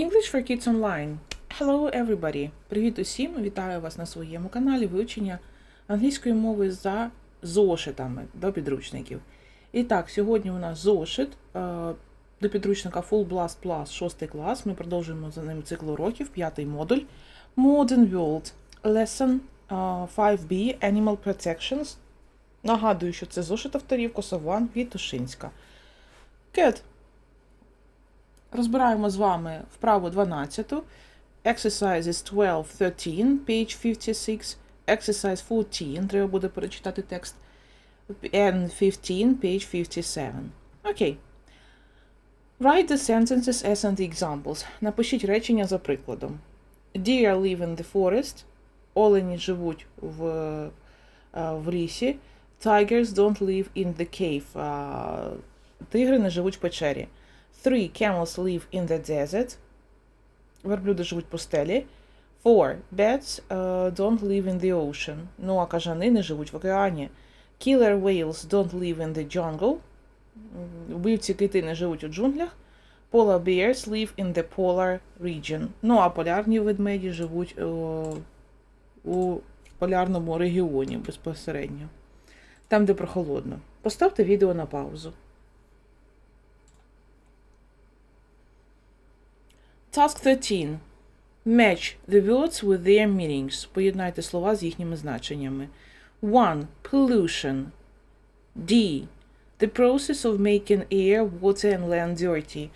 English for Kids Online. Hello everybody! Привіт усім! Вітаю вас на своєму каналі вивчення англійської мови за зошитами до підручників. І так, сьогодні у нас зошит е, до підручника Full Blast Plus 6 клас. Ми продовжуємо за ним цикл уроків, п'ятий модуль. Modern World Lesson е, 5B Animal Protections. Нагадую, що це зошит авторів Косован Вітушинська. Good. Розбираємо з вами вправу 12. Exercises 12, 13, page 56. Exercise 14, треба буде перечитати текст. And 15, page 57. Окей. Write the sentences as and the examples. Напишіть речення за прикладом. Deer live in the forest. Олені живуть в, е, в лісі. Tigers don't live in the cave. Тигри не живуть в печері. Three camels live in the desert. Верблюди живуть в пустелі. Four bats uh, don't live in the ocean. Ну, а кажани не живуть в океані. Killer whales don't live in the jungle. Вбивці кити не живуть у джунглях. Polar bears live in the polar region. Ну, а полярні ведмеді живуть о, у полярному регіоні безпосередньо. Там, де прохолодно. Поставте відео на паузу. Task 13. Match the words with their meanings. Поєднайте слова з їхніми значеннями. 1. Pollution. D. The process of making air, water and land dirty.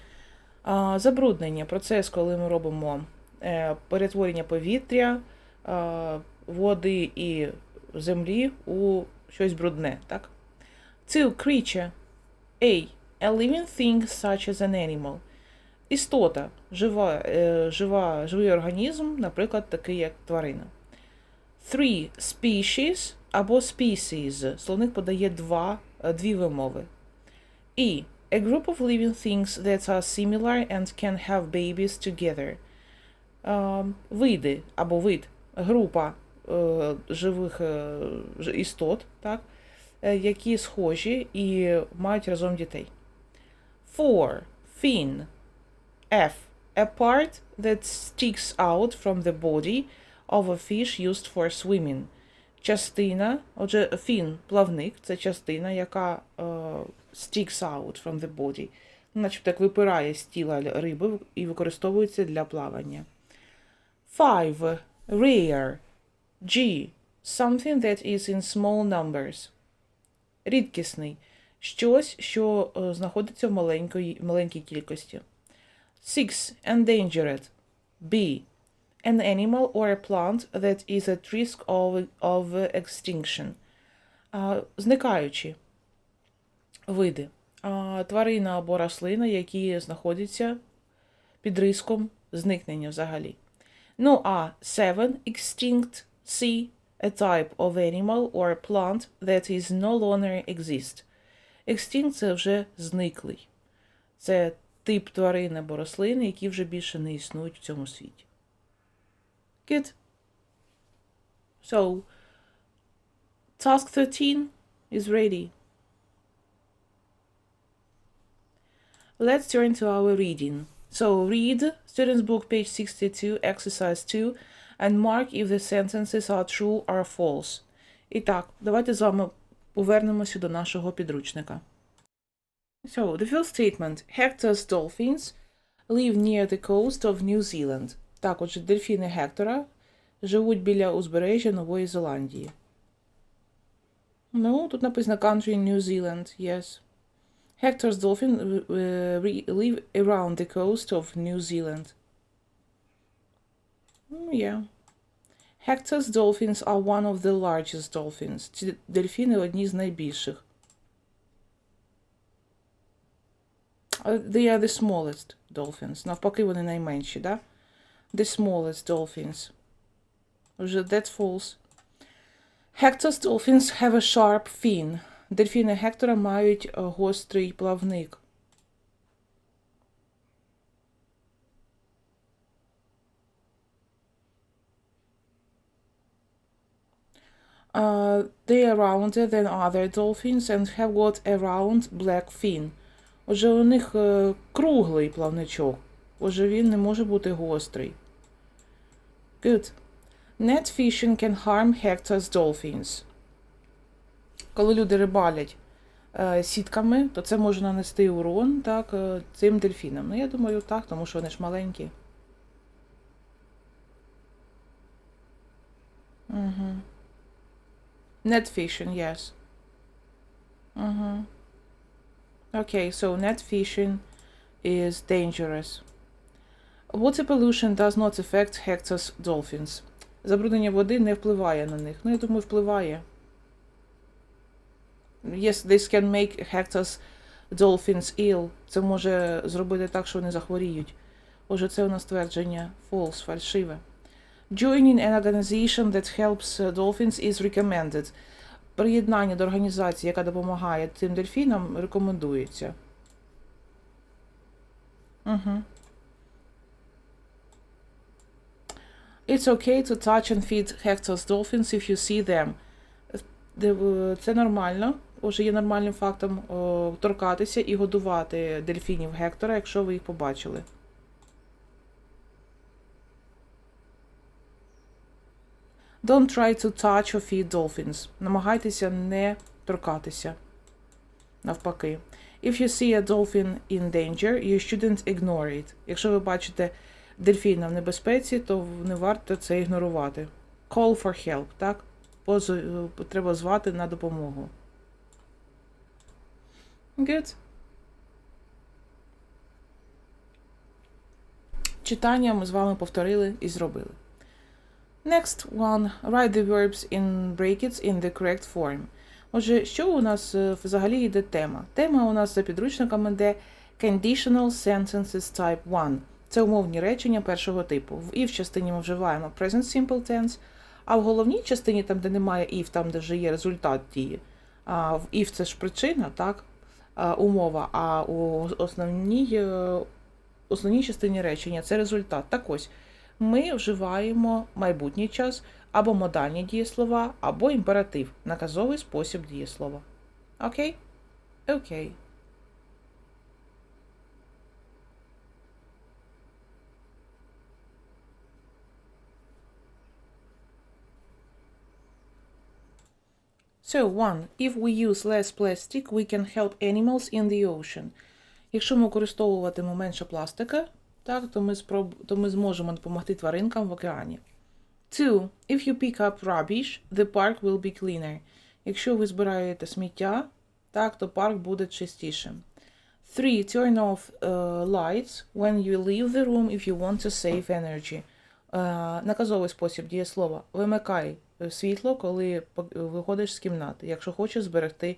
А, забруднення. Процес, коли ми робимо е, перетворення повітря, е, води і землі у щось брудне. Так? 2. Creature. A. A living thing such as an animal. Істота, жива, е, жива, живий організм, наприклад, такий як тварина. Three species або species. Словник подає два, е, дві вимови. І a group of living things that are similar and can have babies together. Е, види або вид, група е, живих істот, так, які схожі і мають разом дітей. Four. Fin. F. A part that sticks out from the body of a fish used for swimming. Частина, отже, fin, плавник, це частина, яка е, sticks out from the body. Начебто як випирає з тіла риби і використовується для плавання. Five. Rare. G. Something that is in small numbers. Рідкісний. Щось, що е, знаходиться в маленькій кількості. Six. Endangered. B. An animal or a plant that is at risk of, of extinction. Зникаючі види. Тварина або рослина, які знаходяться під риском зникнення взагалі. Ну а seven. Extinct. C. A type of animal or plant that is no longer exist. Extinct – це вже зниклий. Це тип тварин або рослини, які вже більше не існують в цьому світі. Good. So, task 13 is ready. Let's turn to our reading. So, read Student's Book, page 62, exercise 2, and mark if the sentences are true or false. І так, давайте з вами повернемося до нашого підручника. So, the first statement. Hector's dolphins live near the coast of New Zealand. Так, отже, дельфіни Гектора живуть біля узбережжя Нової Зеландії. Ну, тут написано country New Zealand, yes. Hector's dolphins uh, re- live around the coast of New Zealand. Mm, yeah. Hector's dolphins are one of the largest dolphins. Ці дельфіни одні з найбільших. They are the smallest dolphins. Навпаки, вони найменші, да? The smallest dolphins. Вже that's false. Hector's dolphins have a sharp fin. Дельфіни Гектора мають е, гострий плавник. Uh, they are rounder than other dolphins and have got a round black fin. Отже, у них е, круглий плавничок, Отже, він не може бути гострий. Good. Net fishing can harm Hector's dolphins. Коли люди рибалять е, сітками, то це може нанести урон так, е, цим дельфінам. Ну, я думаю, так, тому що вони ж маленькі. Угу. Net fishing, yes. Угу. Okay, so net fishing is dangerous. Water pollution does not affect Hector's dolphins. Забруднення води не впливає на них. Ну, я думаю, впливає. Yes, this can make Hector's dolphins ill. Це може зробити так, що вони захворіють. Отже, це у нас твердження false, фальшиве. Joining an organization that helps uh, dolphins is recommended. Приєднання до організації, яка допомагає цим дельфінам, рекомендується. Угу. It's okay to touch and feed Hector's dolphins if you see them. Е, Це нормально. Отже, є нормальним фактом о, торкатися і годувати дельфінів Гектора, якщо ви їх побачили. Don't try to touch or feed dolphins. Намагайтеся не торкатися. Навпаки. If you see a dolphin in danger, you shouldn't ignore it. Якщо ви бачите дельфіна в небезпеці, то не варто це ігнорувати. Call for help, так? Треба звати на допомогу. Good. Читання ми з вами повторили і зробили. Next one. Write the verbs in brackets in the correct form. Отже, що у нас е, взагалі йде тема? Тема у нас за підручником іде Conditional Sentences Type 1. Це умовні речення першого типу. В if частині ми вживаємо Present Simple Tense, а в головній частині, там, де немає if, там, де вже є результат дії. А, в if це ж причина, так? Умова, а у основній, е, основній частині речення це результат. Так ось, ми вживаємо майбутній час або модальні дієслова, або імператив, наказовий спосіб дієслова. Окей? Окей. So, one. If we use less plastic, we can help animals in the ocean. Якщо ми використовуватимемо менше пластика, так, то ми, спроб... то ми зможемо допомогти тваринкам в океані. Two. If you pick up rubbish, the park will be cleaner. Якщо ви збираєте сміття, так, то парк буде чистішим. Three. Turn off uh, lights when you leave the room if you want to save energy. Е, наказовий спосіб дієслова. Вимикай е, світло, коли виходиш з кімнати, якщо хочеш зберегти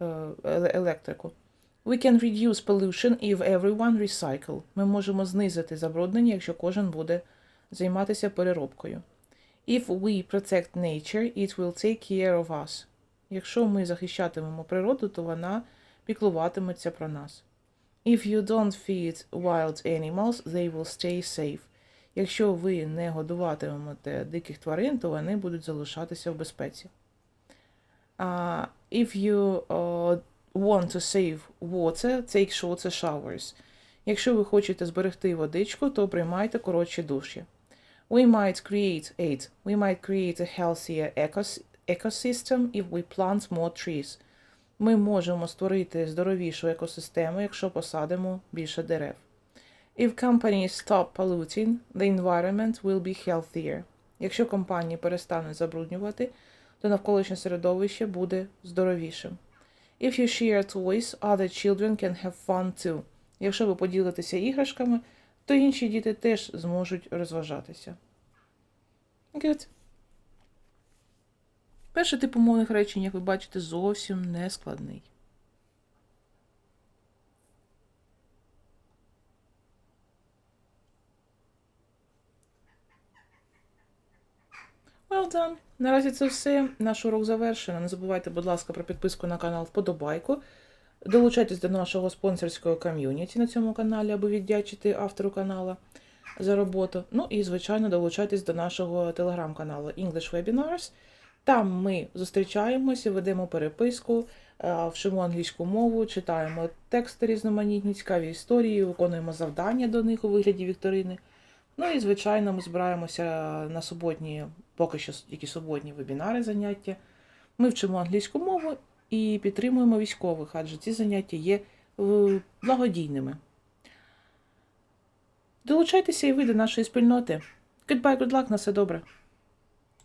еле- електрику. We can reduce pollution if everyone recycle. Ми можемо знизити забруднення, якщо кожен буде займатися переробкою. If we protect nature, it will take care of us. Якщо ми захищатимемо природу, то вона піклуватиметься про нас. If you don't feed wild animals, they will stay safe. Якщо ви не годуватимете диких тварин, то вони будуть залишатися в безпеці. Uh, if you uh, want to save water, take shorter showers. Якщо ви хочете зберегти водичку, то приймайте коротші душі. We might create eight. We might create a healthier ecosystem if we plant more trees. Ми можемо створити здоровішу екосистему, якщо посадимо більше дерев. If companies stop polluting, the environment will be healthier. Якщо компанії перестануть забруднювати, то навколишнє середовище буде здоровішим. If you share toys, other children can have fun too. Якщо ви поділитеся іграшками, то інші діти теж зможуть розважатися. Good. Перший тип умовних речень, як ви бачите, зовсім не складний. Done. Наразі це все. Наш урок завершено. Не забувайте, будь ласка, про підписку на канал Вподобайку. Долучайтесь до нашого спонсорського ком'юніті на цьому каналі, аби віддячити автору канала за роботу. Ну і, звичайно, долучайтесь до нашого телеграм-каналу English Webinars. Там ми зустрічаємося, ведемо переписку, е, вчимо англійську мову, читаємо тексти різноманітні, цікаві історії, виконуємо завдання до них у вигляді вікторини. Ну і, звичайно, ми збираємося на суботні, поки що які суботні вебінари, заняття. Ми вчимо англійську мову і підтримуємо військових, адже ці заняття є е, благодійними. Долучайтеся і ви до нашої спільноти. Goodbye, good luck, на все добре.